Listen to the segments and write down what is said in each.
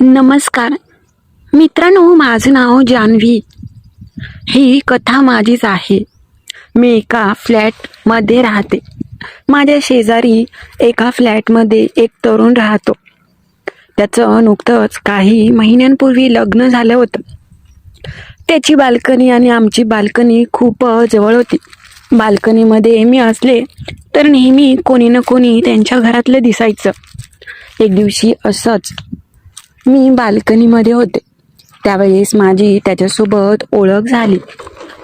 नमस्कार. मित्रांनो माझं नाव जान्हवी ही कथा माझीच आहे. मी एका फ्लॅटमध्ये राहते. माझ्या शेजारी एका फ्लॅटमध्ये एक तरुण राहतो. त्याचं नुकतंच काही महिन्यांपूर्वी लग्न झालं होतं. त्याची बाल्कनी आणि आमची बाल्कनी खूप जवळ होती. बाल्कनीमध्ये मी असले तर नेहमी कोणी ना कोणी त्यांच्या घरातलं दिसायचं. एक दिवशी असंच मी बाल्कनीमध्ये होते. त्यावेळेस माझी त्याच्यासोबत ओळख झाली.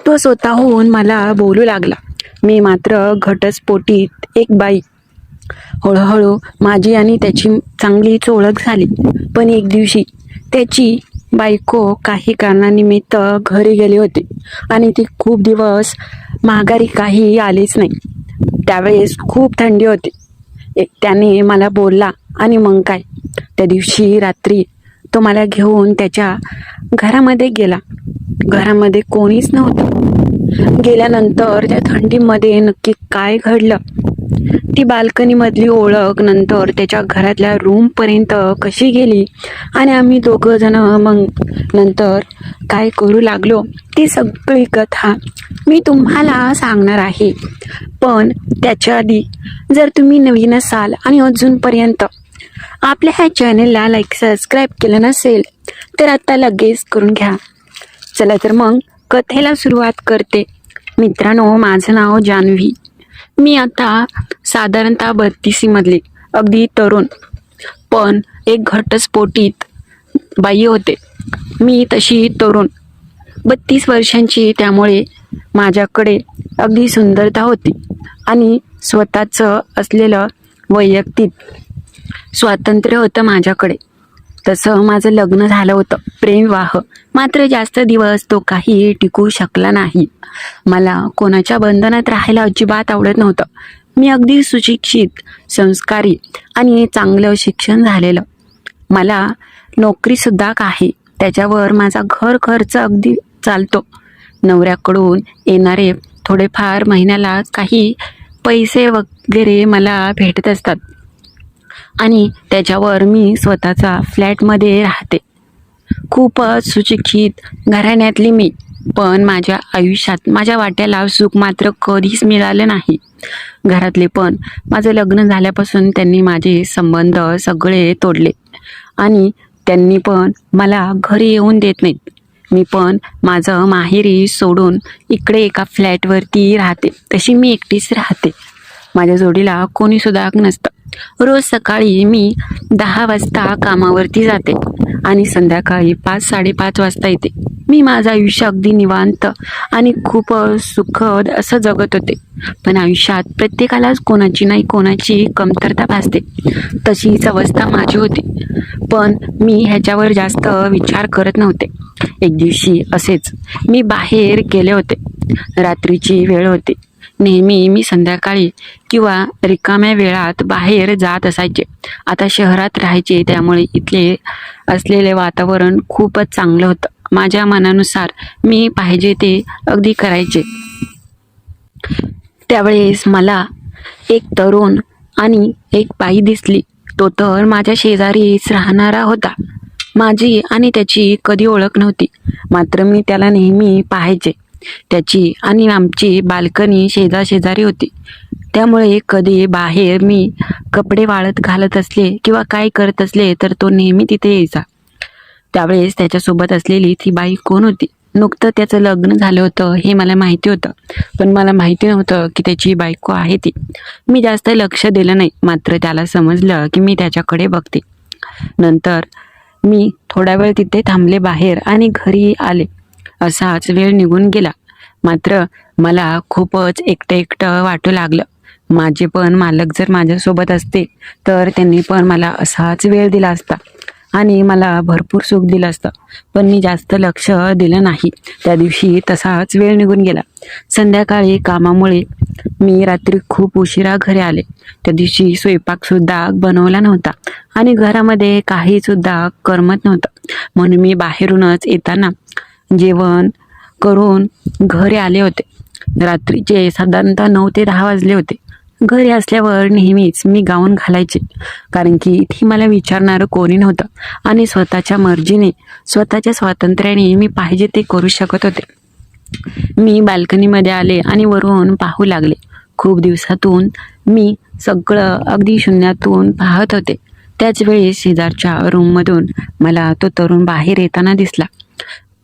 तो स्वतःहून मला बोलू लागला. मी मात्र घटस्फोटीत एक बाई. हळूहळू माझी आणि त्याची चांगलीच ओळख झाली. पण एक दिवशी त्याची बायको काही कारणानिमित्त घरी गेली होती आणि ती खूप दिवस माघारी काही आलीच नाही. त्यावेळेस खूप थंडी होती. एक त्याने मला बोलला आणि मग काय? त्या दिवशी रात्री तो मला घेऊन त्याच्या घरामध्ये गेला. घरामध्ये कोणीच नव्हतं. गेल्यानंतर त्या थंडीमध्ये नक्की काय घडलं? ती बाल्कनीमधली ओळख नंतर त्याच्या घरातल्या रूमपर्यंत कशी गेली? आणि आम्ही दोघं जण मग नंतर काय करू लागलो? ती सगळी कथा मी तुम्हाला सांगणार आहे. पण त्याच्या आधी जर तुम्ही नवीन असाल आणि अजूनपर्यंत आपल्या ह्या चॅनलला लाईक सबस्क्राईब केलं नसेल तर आता लगेच करून घ्या. चला तर मग कथेला सुरुवात करते. मित्रांनो माझं नाव जान्हवी मी आता साधारणतः बत्तीसीमधले अगदी तरुण. पण एक घटस्फोटीत बाई होते. मी तशी तरुण. बत्तीस वर्षांची त्यामुळे माझ्याकडे अगदी सुंदरता होती. आणि स्वतःचं असलेलं वैयक्तिक स्वातंत्र्य होतं माझ्याकडे. तसं माझं लग्न झालं होतं. प्रेमविवाह मात्र जास्त दिवस तो काही टिकू शकला नाही. मला कोणाच्या बंधनात राहायला अजिबात आवडत नव्हतं. मी अगदी सुशिक्षित संस्कारी आणि चांगलं शिक्षण झालेलं. मला नोकरीसुद्धा आहे त्याच्यावर माझा घर खर्च अगदी चालतो. नवऱ्याकडून येणारे थोडेफार महिन्याला काही पैसे वगैरे मला भेटत असतात. आणि त्याच्यावर मी स्वतःचा फ्लॅटमध्ये राहते. खूपच सुशिक्षित घराण्यातली मी. पण माझ्या आयुष्यात माझ्या वाट्याला सुख मात्र कधीच मिळालं नाही. घरातले पण माझं लग्न झाल्यापासून त्यांनी माझे संबंध सगळे तोडले. आणि त्यांनी पण मला घरी येऊन देत नाहीत. मी पण माझं माहेरी सोडून इकडे एका फ्लॅटवरती राहते. तशी मी एकटीच राहते. माझ्या जोडीला कोणीसुद्धा नसतं. रोज सकाळी मी दहा वाजता कामावरती जाते आणि संध्याकाळी पाच साडेपाच वाजता येते. मी माझं आयुष्य अगदी निवांत आणि खूप सुखद असं जगत होते. पण आयुष्यात प्रत्येकालाच कोणाची नाही कोणाची कमतरता भासते. तशीच अवस्था माझी होती. पण मी ह्याच्यावर जास्त विचार करत नव्हते. एक दिवशी असेच मी बाहेर गेले होते. रात्रीची वेळ होती. नेहमी मी संध्याकाळी किंवा रिकाम्या वेळात बाहेर जात असायचे. आता शहरात राहायचे त्यामुळे इथले असलेले वातावरण खूपच चांगलं होतं. माझ्या मनानुसार मी पाहिजे ते अगदी करायचे. त्यावेळेस मला एक तरुण आणि एक बाई दिसली. तो तर माझ्या शेजारीच राहणारा होता. माझी आणि त्याची कधी ओळख नव्हती. मात्र मी त्याला नेहमी पाहायचे. त्याची आणि आमची बाल्कनी शेजाशेजारी होती. त्यामुळे कधी बाहेर मी कपडे वाळत घालत असले किंवा काय करत असले तर तो नेहमी तिथे यायचा. त्यावेळेस त्याच्यासोबत असलेली ती बाई कोण होती? नुकतं त्याचं लग्न झालं होतं हे मला माहिती होतं. पण मला माहिती नव्हतं की त्याची बायको आहे ती. मी जास्त लक्ष दिलं नाही. मात्र त्याला समजलं की मी त्याच्याकडे बघते. नंतर मी थोडा वेळ तिथे थांबले बाहेर आणि घरी आले. असाच वेळ निघून गेला. मात्र मला खूपच एकटं एकटं वाटू लागलं. माझे पण मालक जर माझ्यासोबत असते तर त्यांनी पण मला असाच वेळ दिला असता आणि मला भरपूर सुख दिलं असतं. पण मी जास्त लक्ष दिलं नाही. त्या दिवशी तसाच वेळ निघून गेला. संध्याकाळी कामामुळे मी रात्री खूप उशिरा घरी आले. त्या दिवशी स्वयंपाकसुद्धा बनवला नव्हता आणि घरामध्ये काहीसुद्धा करमत नव्हतं. म्हणून मी बाहेरूनच येताना जेवण करून घरी आले होते. रात्रीचे साधारणतः नऊ ते दहा वाजले होते. घरी असल्यावर नेहमीच मी गाऊन घालायचे. कारण की इथे मला विचारणारं कोणी नव्हतं. आणि स्वतःच्या मर्जीने स्वतःच्या स्वातंत्र्याने मी पाहिजे ते करू शकत होते. मी बाल्कनीमध्ये आले आणि वरून पाहू लागले. खूप दिवसातून मी सगळं अगदी शून्यातून पाहत होते. त्याच वेळी शेजारच्या रूममधून मला तो तरुण बाहेर येताना दिसला.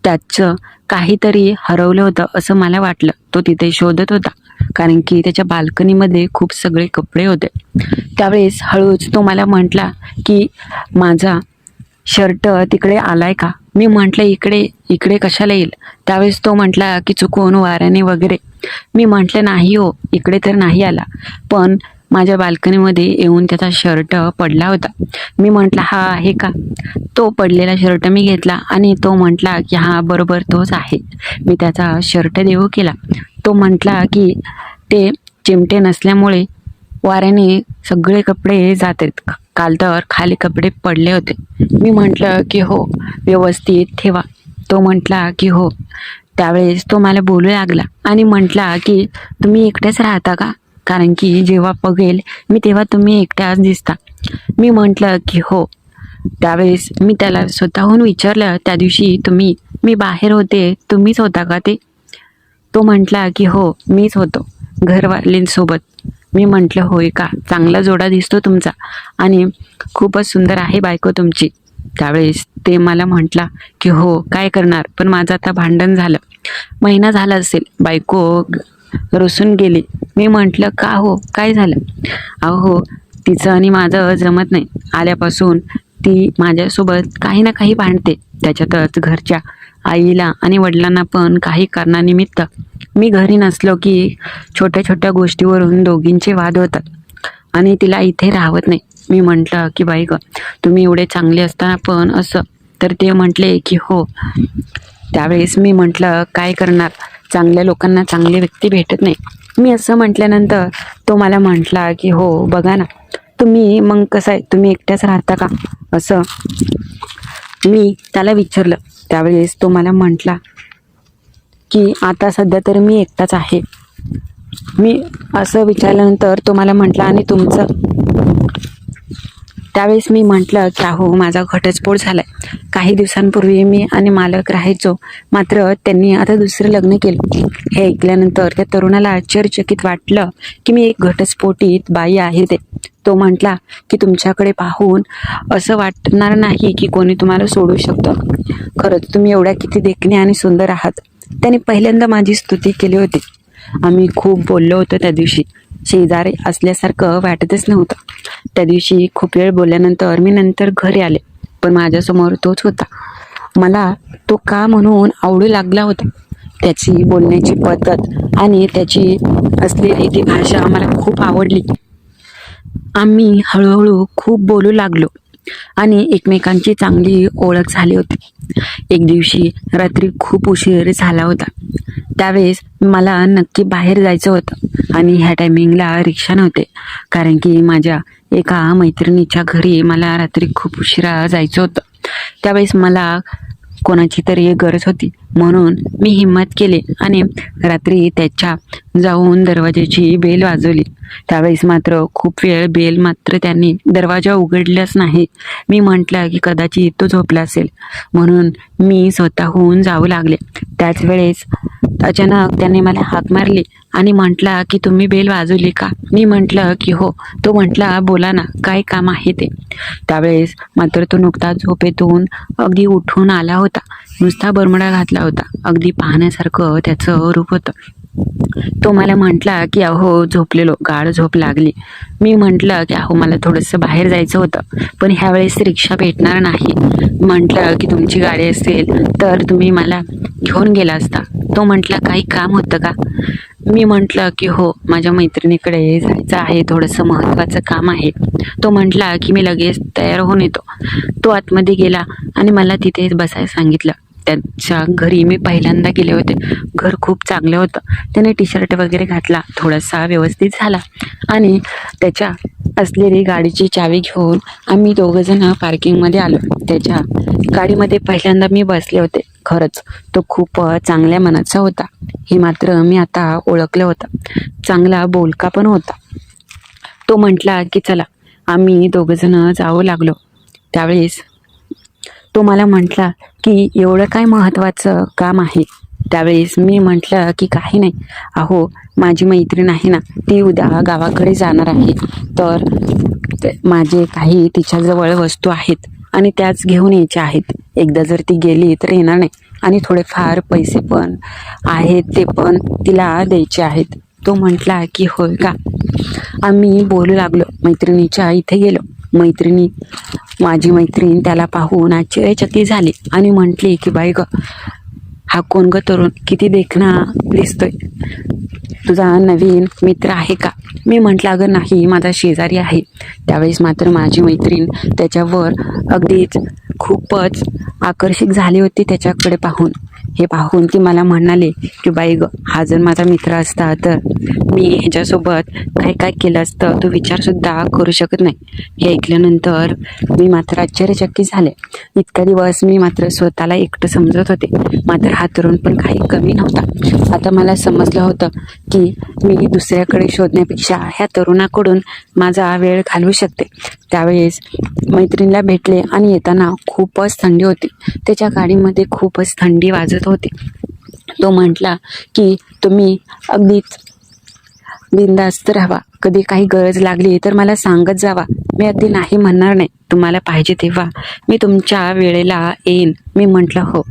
त्याचं काहीतरी हरवलं होतं असं मला वाटलं. तो तिथे शोधत होता. कारण की त्याच्या बाल्कनीमध्ये खूप सगळे कपडे होते. त्यावेळेस हळूच तो मला म्हटला की माझा शर्ट तिकडे आलाय का? मी म्हटलं इकडे इकडे कशाला येईल? त्यावेळेस तो म्हटला की चुकून वाऱ्याने वगैरे. मी म्हटलं नाही हो इकडे तर नाही आला. पण माझ्या बाल्कनीमध्ये येऊन त्याचा शर्ट पडला होता. मी म्हटलं हा आहे का? तो पडलेला शर्ट मी घेतला आणि तो म्हटला की हा बरोबर तोच आहे. मी त्याचा शर्ट देऊ केला. तो म्हटला की ते चिमटे नसल्यामुळे वाऱ्याने सगळे कपडे जातात. काल तर खाली कपडे पडले होते. मी म्हटलं की हो व्यवस्थित ठेवा. तो म्हटला की हो. त्यावेळेस तो मला बोलू लागला आणि म्हटला की तुम्ही एकटेच राहता का? कारण की जेव्हा बघेल मी तेव्हा तुम्ही एकट्याच दिसता. मी म्हटलं की हो. त्यावेळेस मी त्याला स्वतःहून विचारलं त्या दिवशी तुम्ही मी बाहेर होते तुम्हीच होता का ते? तो म्हटला की हो मीच होतो घरवालींसोबत मी म्हटलं होय का? चांगला जोडा दिसतो तुमचा आणि खूपच सुंदर आहे बायको तुमची. त्यावेळेस ते मला म्हटला की हो काय करणार? पण माझं आता भांडण झालं. महिना झाला असेल. बायको रुसून गेली. मी म्हटलं का हो? काय झालं? अहो तिचं आणि माझं जमत नाही. आल्यापासून ती माझ्यासोबत काही ना काही भांडते. त्याच्यातच घरच्या आईला आणि वडिलांना पण काही कारणानिमित्त. मी घरी नसलो की छोट्या छोट्या गोष्टीवरून दोघींचे वाद होतात आणि तिला इथे राहत नाही. मी म्हटलं की बाई ग तुम्ही एवढे चांगले असताना पण असं. तर ते म्हटले की हो. त्यावेळेस मी म्हटलं काय करणार? चांगल्या लोकांना चांगली व्यक्ती भेटत नाही. मी असं म्हटल्यानंतर तो मला म्हटला की हो बघा ना तुम्ही मग कसं आहे? तुम्ही एकट्याच राहता का? असं मी त्याला विचारलं. त्यावेळेस तो मला म्हटला की आता सध्या तर मी एकटाच आहे. मी असं विचारल्यानंतर तो मला म्हटला आणि तुमचं? त्यावेळेस मी म्हटलं की अहो माझा घटस्फोट झालाय. काही दिवसांपूर्वी मी आणि मालक राहायचो. मात्र त्यांनी आता दुसरं लग्न केलं. हे ऐकल्यानंतर त्या तरुणाला आश्चर्यचकित वाटलं की मी एक घटस्फोटीत बाई आहे ते. तो म्हटला की तुमच्याकडे पाहून असं वाटणार नाही की कोणी तुम्हाला सोडू शकतं. खरंच तुम्ही एवढ्या किती देखणे आणि सुंदर आहात. त्याने पहिल्यांदा माझी स्तुती केली होती. आम्ही खूप बोललो होतो त्या दिवशी. शेजारी असल्यासारखं वाटतच नव्हतं. त्या दिवशी खूप वेळ बोलल्यानंतर मी नंतर घरी आले. पण माझ्यासमोर तोच होता. मला तो का म्हणून आवडू लागला होता? त्याची बोलण्याची पद्धत आणि त्याची असलेली ती भाषा मला खूप आवडली. आम्ही हळूहळू खूप बोलू लागलो. आणि एकमेकांची चांगली ओळख झाली होती. एक दिवशी रात्री खूप उशीर झाला होता. त्यावेळेस मला नक्की बाहेर जायचं होतं आणि ह्या टायमिंगला रिक्षा नव्हते. कारण की माझ्या एका मैत्रिणीच्या घरी मला रात्री खूप उशिरा जायचं होतं. त्यावेळेस मला कोणाची तरी गरज होती. म्हणून मी हिंमत केली आणि रात्री त्याच्या जाऊन दरवाजाची बेल वाजवली. त्यावेळेस मात्र खूप वेळ बेल मात्र त्यांनी दरवाजा उघडल्याच नाही. मी म्हटलं की कदाचित तो झोपला असेल. म्हणून मी स्वतःहून जाऊ लागले. त्याच वेळेस अचानक त्याने मला हाक मारली आणि म्हटला की तुम्ही बेल वाजवली का? मी म्हटलं की हो. तो म्हटला बोला ना काय काम आहे ते? त्यावेळेस मात्र तो नुकताच झोपेतून अगदी उठून आला होता. नुसता बरमडा घातला होता. अगदी पाहण्यासारखं त्याचं रूप होतं. तो मला म्हटला की अहो झोपलेलो. गाढ झोप लागली. मी म्हटलं की अहो मला थोडंसं बाहेर जायचं होतं पण ह्यावेळेस रिक्षा भेटणार नाही. म्हटलं की तुमची गाडी असेल तर तुम्ही मला घेऊन गेला असता. तो म्हटला काही काम होतं का? मी म्हटलं की हो माझ्या मैत्रिणीकडे जायचं आहे. थोडंसं महत्त्वाचं काम आहे. तो म्हटला की मी लगेच तयार होऊन येतो. तो आतमध्ये गेला आणि मला तिथे बसायला सांगितलं. त्याच्या घरी मी पहिल्यांदा गेले होते. घर खूप चांगलं होतं. त्याने टी शर्ट वगैरे घातला. थोडासा व्यवस्थित झाला. आणि त्याच्या असलेली गाडीची चावी घेऊन आम्ही दोघंजणं पार्किंगमध्ये आलो. त्याच्या गाडीमध्ये पहिल्यांदा मी बसले होते. खरंच तो खूप चांगल्या मनाचा होता. हे मात्र मी आता ओळखलं होतं. चांगला बोलका पण होता. तो म्हटला की चला आम्ही दोघंजणं जावं लागलो. त्यावेळेस तो मला म्हटला की एवढं काय महत्त्वाचं काम आहे? त्यावेळेस मी म्हटलं की काही नाही. अहो माझी मैत्रीण आहे ना ती उद्या गावाकडे जाणार आहे. तर माझे काही तिच्याजवळ वस्तू आहेत आणि त्याच घेऊन यायच्या आहेत. एकदा जर ती गेली तर येणार नाही. आणि थोडेफार पैसे पण आहेत ते पण तिला द्यायचे आहेत. तो म्हटला की होय का? आम्ही बोलू लागलो. मैत्रिणीच्या इथे गेलो. मैत्रिणी माझी मैत्रीण त्याला पाहून आश्चर्यचकित झाली आणि म्हटली की बाई ग हा कोण ग तरुण? किती देखणा दिसतोय. तुझा नवीन मित्र आहे का? मी म्हटलं अगं नाही माझा शेजारी आहे. त्यावेळेस मात्र माझी मैत्रीण त्याच्यावर अगदीच खूपच आकर्षित झाली होती त्याच्याकडे पाहून. हे पाहून ती मला म्हणाले की बाई ग हा जर माझा मित्र असता तर मी ह्याच्यासोबत काय काय केलं असतं तो विचारसुद्धा करू शकत नाही. हे ऐकल्यानंतर मी मात्र आश्चर्यचकित झाले. इतका दिवस मी मात्र स्वतःला एकटं समजत होते. मात्र हा तरुण पण काही कमी नव्हता. आता मला समजलं होतं की मी दुसऱ्याकडे शोधण्यापेक्षा ह्या तरुणाकडून माझा वेळ घालवू शकते. त्यावेळेस मैत्रिणीला भेटले आणि येताना खूपच थंडी होती. त्याच्या गाडीमध्ये खूपच थंडी वाजत होती. तो म्हटला की तुम्ही अगदीच बिंदास्त राहावा. कधी काही गरज लागली तर मला सांगत जावा. मी अगदी नाही म्हणणार नाही. तुम्हाला पाहिजे तेव्हा मी तुमच्या वेळेला येईन. मी म्हटलं हो.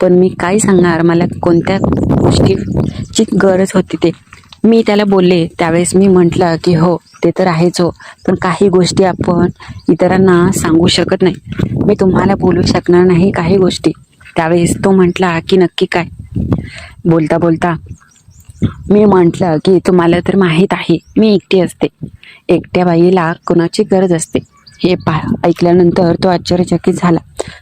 पण मी काय सांगणार? मला कोणत्या गोष्टीची गरज होती ते? मी त्याला बोलले त्यावेळेस मी म्हटलं की हो ते तर आहेच हो पण काही गोष्टी आपण इतरांना सांगू शकत नाही. मी तुम्हाला बोलू शकणार नाही काही गोष्टी. त्यावेळेस तो म्हटला की नक्की काय? बोलता बोलता मी म्हटलं की तुम्हाला तर माहीत आहे मी एकटी असते. एकट्या बाईला कोणाची गरज असते? हे पा ऐकल्यानंतर तो आश्चर्यचकित झाला.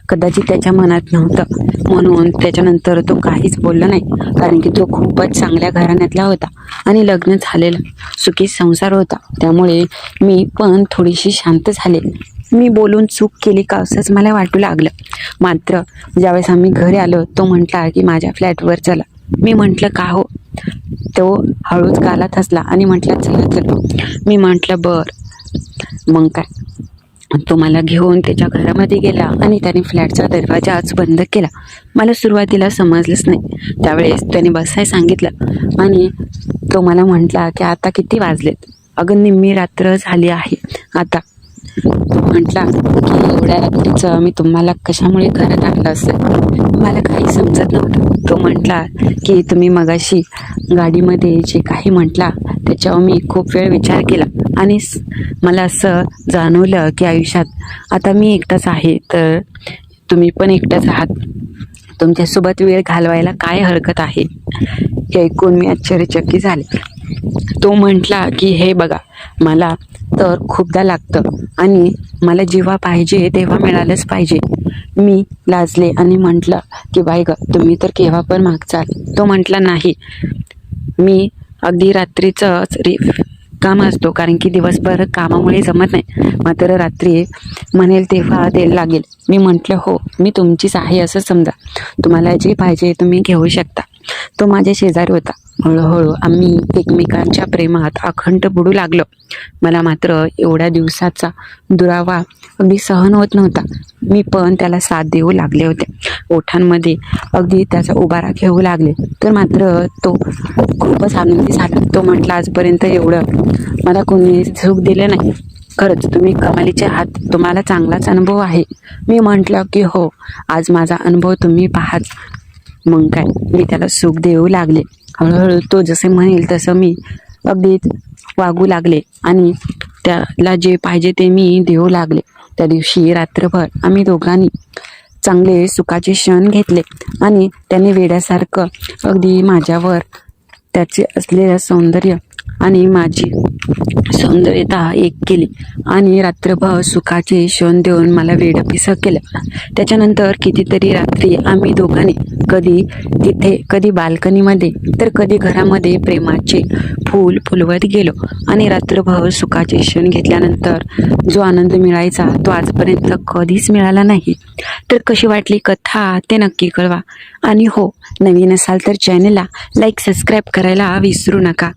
कदाचित त्याच्या मनात नव्हतं. म्हणून त्याच्यानंतर तो काहीच बोलला नाही कारण की तो खूपच चांगल्या घराण्यातला होता आणि लग्न झालेला सुखी संसार होता. त्यामुळे मी पण थोडीशी शांत झाले. मी बोलून चूक केली का असंच मला वाटू लागलं. मात्र ज्यावेळेस आम्ही घरी आलो तो म्हटला की माझ्या फ्लॅटवर चला. मी म्हटलं का हो? तो हळूच गालात हसला आणि म्हटलं चला चला. मी म्हटलं बर. मग काय? तो मला घेऊन त्याच्या घरामध्ये गेला आणि त्याने फ्लॅटचा दरवाजा आज बंद केला. मला सुरुवातीला समजलंच नाही. त्यावेळेस त्याने बसाय सांगितलं आणि तो मला म्हटला की आता किती वाजलेत? अगं निम्मी रात्र झाली आहे. आता म्हटला की एवढ्या रात्रीचं मी तुम्हाला कशामुळे घरात आणलं असेल? मला काही समजत नव्हतं. तो म्हटला की तुम्ही मगाशी गाडीमध्ये जे काही म्हटला त्याच्यावर मी खूप वेळ विचार केला. आणि मला असं जाणवलं की आयुष्यात आता मी एकटाच आहे तर तुम्ही पण एकटाच आहात. तुमच्यासोबत वेळ घालवायला काय हरकत आहे? हे ऐकून मी आश्चर्यचकित झाले. तो म्हटला की हे बघा मला तर खूपदा लागतं. आणि मला जेव्हा पाहिजे तेव्हा मिळालंच पाहिजे. मी लाजले आणि म्हटलं की बाई ग तुम्ही तर केव्हा पण मागचाल. तो म्हटला नाही. मी अगदी रात्रीचंच रे काम असतो कारण की दिवसभर कामामुळे जमत नाही. मात्र रात्री म्हणेल तेव्हा ते लागेल. मी म्हटलं हो मी तुमचीच आहे असं समजा. तुम्हाला जे पाहिजे तुम्ही घेऊ शकता. तो माझ्या शेजारी होता. हळूहळू आम्ही एकमेकांच्या प्रेमात अखंड बुडू लागलो. मला मात्र एवढ्या दिवसाचा दुरावा अगदी सहन होत नव्हता. मी पण त्याला साथ देऊ लागले होते. ओठांमध्ये अगदी त्याचा उभारा घेऊ लागले. तर मात्र तो खूपच आनंदी झाला. तो म्हटला आजपर्यंत एवढं मला कोणी सुख दिलं नाही. खरंच तुम्ही कमालीचे हात तुम्हाला चांगलाच अनुभव आहे. मी म्हटलं की हो आज माझा अनुभव तुम्ही पाहाच मग काय? मी त्याला सुख देऊ लागले. हळूहळू तो जसे म्हणेल तसं मी अगदी वागू लागले आणि त्याला जे पाहिजे ते मी देऊ लागले. त्या दिवशी रात्रभर आम्ही दोघांनी चांगले सुखाचे क्षण घेतले आणि त्याने वेड्यासारखं अगदी माझ्यावर त्याचे असलेलं सौंदर्य आणि माझी सौंदर्यता एक केली. आणि रात्रभर सुखाचे क्षण देऊन मला वेडपिसं केलं. त्याच्यानंतर कितीतरी रात्री आम्ही दोघांनी कधी तिथे कधी बाल्कनीमध्ये तर कधी घरामध्ये प्रेमाचे फूल फुलवत गेलो. आणि रात्रभर सुखाचे क्षण घेतल्यानंतर जो आनंद मिळायचा तो आजपर्यंत कधीच मिळाला नाही. तर कशी वाटली कथा ते नक्की कळवा. आणि हो नवीन असाल तर चॅनलला लाईक सबस्क्राईब करायला विसरू नका.